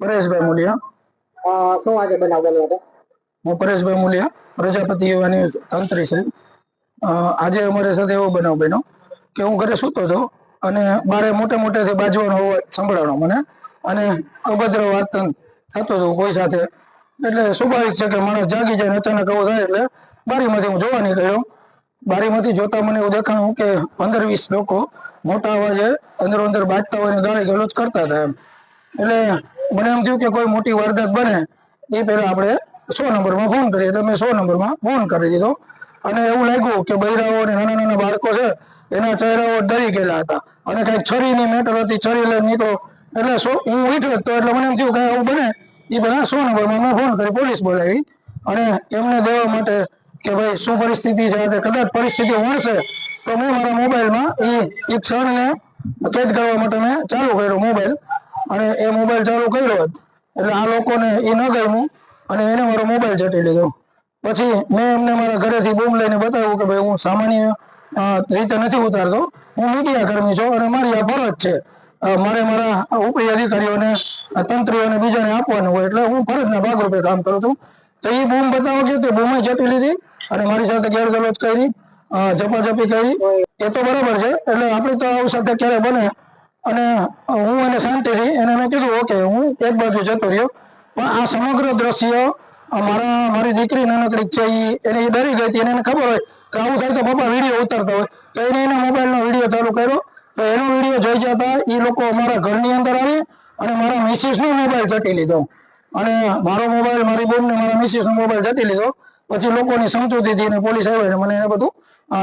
પરેશભાઈ મુલિયા શું આજે બનાવ બન્યો હતો? હું પરેશભાઈ મુલિયા પ્રજાપતિ યુવાની તંત્રી છે. આજે અમારી સાથે એવો બનાવ બન્યો કે હું ઘરે સૂતો હતો અને મારે મોટે મોટેથી બાજવાનો અવાજ સંભળાણો મને અને અભદ્ર વર્તન થતું હતું કોઈ સાથે. એટલે સ્વાભાવિક છે કે માણસ જાગી જાય અચાનક આવું થાય એટલે બારીમાંથી હું જોવા નીકળ્યો. બારીમાંથી જોતા મને એવું દેખાણું કે પંદર વીસ લોકો મોટા અવાજે અંદરો અંદર બાજતા હોય ગાળી ગલોચ કરતા હતા એમ. એટલે મને એમ થયું કે કોઈ મોટી વારદાત બને, એ પહેલા આપણે સો નંબરમાં ફોન કરીએ. એટલે મેં સો નંબરમાં ફોન કરી દીધો. અને એવું લાગ્યું કે બૈરાઓ અને નાના નાના બાળકો છે, એના ચહેરાઓ ડરી ગયેલા હતા. અને કંઈક છરીની મેટર હતી, છરી લઈને નીકળો. એટલે સો, હું ઉઠ્યો જ તો, એટલે મને એમ થયું કે આવું બને. એ બધા સો નંબરમાં મેં ફોન કરી, પોલીસ બોલાવી. અને એમને દેવા માટે કે ભાઈ, શું પરિસ્થિતિ છે? કે કદાચ પરિસ્થિતિ વણશે તો મેં મારા મોબાઈલમાં એ એ ક્ષણને કેદ કરવા માટે મેં ચાલુ કર્યો મોબાઈલ. અને એ મોબાઈલ ચાલુ કર્યો હોત, એટલે આ લોકોને એ ન ગમ્યું અને એને મારો મોબાઈલ ચટી લીધો. પછી મેં એમને મારા ઘરેથી બૂમ લઈને બતાવ્યું કે ભાઈ હું સામાન્ય રીતે નથી ઉતારતો. હું મીડિયા કર્મી છું અને મારી આ ફરજ છે. મારે મારા ઉપરી અધિકારીઓને, તંત્રીઓને બીજાને આપવાનું હોય એટલે હું ફરજના ભાગરૂપે કામ કરું છું. તો એ બૂમ બતાવો કે તે બૂમે ચટી લીધી અને મારી સાથે ગેરગલોજ કરી ઝપાઝપી કરી. એ તો બરાબર છે, એટલે આપણે તો આવું સાથે ક્યારે બને? અને હું એને શાંતિથી એને મેં કીધું, ઓકે, હું એક બાજુ જતો રહ્યો. પણ આ સમગ્ર દ્રશ્ય મારા મારી દીકરી નાનકડી છે એને એ ડરી ગઈ હતી, એને ખબર હોય કે આવું થાય તો પપ્પા વીડિયો ઉતરતો હોય. તો એને એના મોબાઈલનો વીડિયો ચાલુ કર્યો. તો એનો વીડિયો જોઈ જતા એ લોકો મારા ઘરની અંદર આવી અને મારા મિસિસનો મોબાઈલ ચટી લીધો. અને મારો મોબાઈલ મારી બેનને મારા મિસિસનો મોબાઈલ ચટી લીધો. પછી લોકોની સમજૂતીથી અને પોલીસ આવી મને એને બધું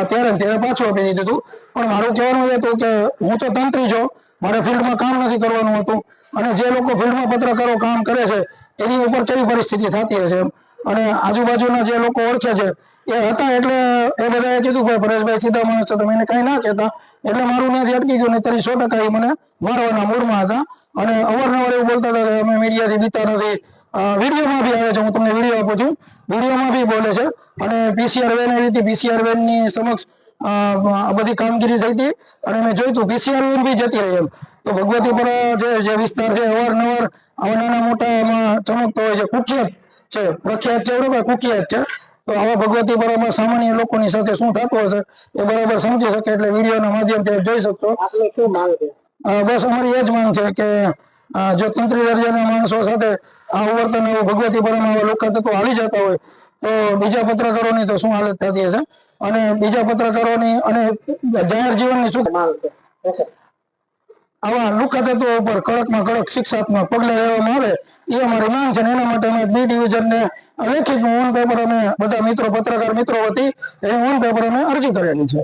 ત્યારે ત્યારે પાછું આપી દીધું હતું. પણ મારું કહેવાનું એ હતું કે હું તો તંત્રી છું મારે ફિલ્ડમાં કામ નથી કરવાનું હતું. અને જે લોકો ફિલ્ડમાં પત્રકારો કામ કરે છે, એની ઉપર કેવી પરિસ્થિતિ થતી હશે અને આજુબાજુના જે લોકો ઓળખે છે, એ હતા એટલે એ બધાએ કીધું ભાઈ પરેશભાઈ સીધા માણસ તમે એને કાંઈ ના કહેતા. એટલે મારું ત્યાંથી અટકી ગયું ને તરી સો ટકા એ મને મારવાના મૂડમાં હતા. અને અવારનવાર એવું બોલતા હતા કે અમે મીડિયાથી બીતા નથી. વિડીયોમાં બી આવે છે, હું તમને વીડિયો આપું છું. વિડીયોમાં બી બોલે છે. અને પીસીઆર વેન આવી હતી. પીસીઆર વેનની સમક્ષ આ બધી કામગીરી થઈ હતી. અને મેં જોયું હતું પીસીઆર બી જતી રહી એમ. તો ભગવતીપુરા જે જે વિસ્તાર છે અવારનવાર આવા નાના મોટા ચમકતો હોય છે. કુખ્યાત છે. પ્રખ્યાત છે એવું કુખ્યાત છે. તો આવા ભગવતીપુરામાં સામાન્ય લોકોની સાથે શું થતું હશે એ બરાબર સમજી શકે એટલે વિડીયોના માધ્યમથી જોઈ શકશો. બસ અમારી એ જ માંગ છે કે જો તંત્રી દરજાના માણસો સાથે આ વર્તન એવું ભગવતી આવા લોકો તત્વો હાલી જતા હોય તો બીજા પત્રકારોની તો શું હાલત થતી હશે? અને બીજા પત્રકારોની અને જાહેર જીવનની શું આવા લુખા તત્વો ઉપર કડકમાં કડક શિક્ષાત્મક પગલાં લેવામાં આવે એ અમારી માંગ છે એના માટે અમે બી ડિવિઝનને લેખિત ઓન પેપર અમે બધા મિત્રો પત્રકાર મિત્રો વતી એ ઓન પેપર અમે અરજી કરેલી છે.